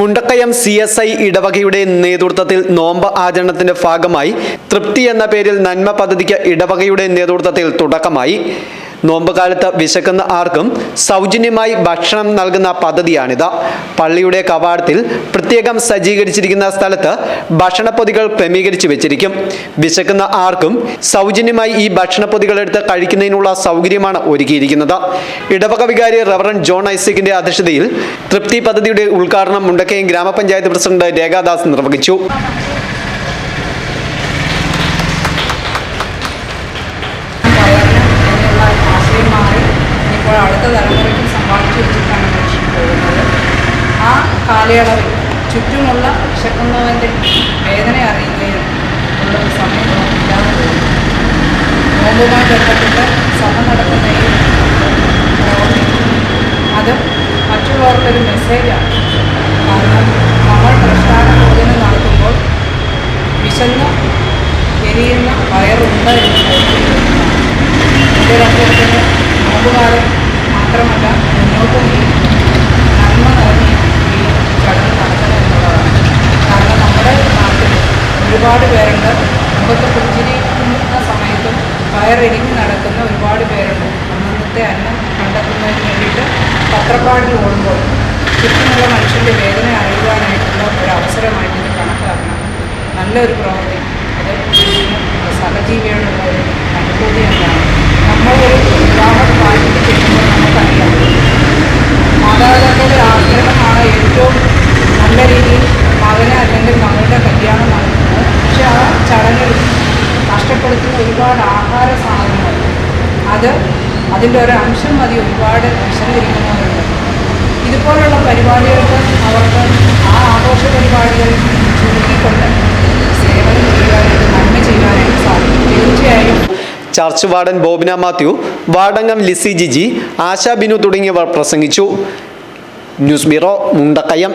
Mundakayam C S I ഇടവകയുടെ നേതൃത്വത്തിൽ നോമ്പ് ആചരണത്തിന്റെ ഭാഗമായി തൃപ്തി എന്ന പേരിൽ നന്മ പദ്ധതിക്ക് ഇടവകയുടെ നേതൃത്വത്തിൽ തുടക്കമായി. നോമ്പ് കാലത്ത് വിശക്കുന്ന ആർക്കും സൗജന്യമായി ഭക്ഷണം നൽകുന്ന പദ്ധതിയാണിത്. പള്ളിയുടെ കവാടത്തിൽ പ്രത്യേകം സജ്ജീകരിച്ചിരിക്കുന്ന സ്ഥലത്ത് ഭക്ഷണപ്പൊതികൾ ക്രമീകരിച്ചു വെച്ചിരിക്കും. വിശക്കുന്ന ആർക്കും സൗജന്യമായി ഈ ഭക്ഷണപ്പൊതികൾ എടുത്ത് കഴിക്കുന്നതിനുള്ള സൗകര്യമാണ് ഒരുക്കിയിരിക്കുന്നത്. ഇടവക വികാരി റവറൻ ജോൺ ഐസക്കിന്റെ അധ്യക്ഷതയിൽ തൃപ്തി പദ്ധതിയുടെ ഉദ്ഘാടനം മുണ്ടക്കയം ഗ്രാമപഞ്ചായത്ത് പ്രസിഡന്റ് രേഖാദാസ് നിർവഹിച്ചു. തലമുറയ്ക്ക് സമ്പാദിച്ചു വെച്ചിട്ടാണ് മനുഷ്യൻ പോകുന്നത്. ആ കാലയളവിൽ ചുറ്റുമുള്ള വിശക്കുന്നവന്റെ വേദന അറിയുകയും ഉള്ള ഒരു സമയം ഇല്ലാതെ പോകുന്നു. നോമ്പുമായി ബന്ധപ്പെട്ട് സഭ നടക്കുന്ന ഈ അത് മറ്റുള്ളവർക്കൊരു മെസ്സേജാണ് കാരണം നമ്മൾ പ്രസ്ഥാന ഭോജനം നടത്തുമ്പോൾ വിശന്ന് എരിയുന്ന വയറുണ്ട് എന്ന് ബോധ്യപ്പെടുത്തുന്നതാണ്. എന്റെ നോമ്പുകാലം ഒരുപാട് പേരുണ്ട്. മുഖത്ത് പുഞ്ചിരിക്കുന്ന സമയത്തും വയറിടിഞ്ഞ് നടക്കുന്ന ഒരുപാട് പേരുണ്ട്. അന്നത്തെ അന്നം കണ്ടെത്തുന്നതിന് വേണ്ടിയിട്ട് പത്രപ്പാടിൽ ഓടുമ്പോൾ ചുറ്റുമുള്ള മനുഷ്യന്റെ വേദന അറിയുവാനായിട്ടുള്ള ഒരു അവസരമായിട്ട് കണക്കാക്കണം. നല്ലൊരു പ്രവൃത്തി. അത് സഹജീവിയോടുള്ള ഒരു അനുഭൂതി നഷ്ടപ്പെടുത്തുന്ന ഒരുപാട് ആഹാര സാധനങ്ങൾ. അത് അതിന്റെ ഒരു അംശം മതി ഒരുപാട് വിശദീകരിക്കുന്നവരുണ്ട് ഇതുപോലുള്ള പരിപാടികൾക്ക് അവർക്ക് ആ ആഘോഷ പരിപാടികൾ ചുരുക്കിക്കൊണ്ട് സേവനം ചെയ്യുവാനായിട്ട് നന്മ ചെയ്യുവാനായിട്ട് സാധിക്കും. തീർച്ചയായും ചർച്ച് വാർഡൻ ബോബിന മാത്യു വാർഡംഗം ലിസി ജിജി ആശാ ബിനു തുടങ്ങിയവർ പ്രസംഗിച്ചു. News bureau Mundakayam.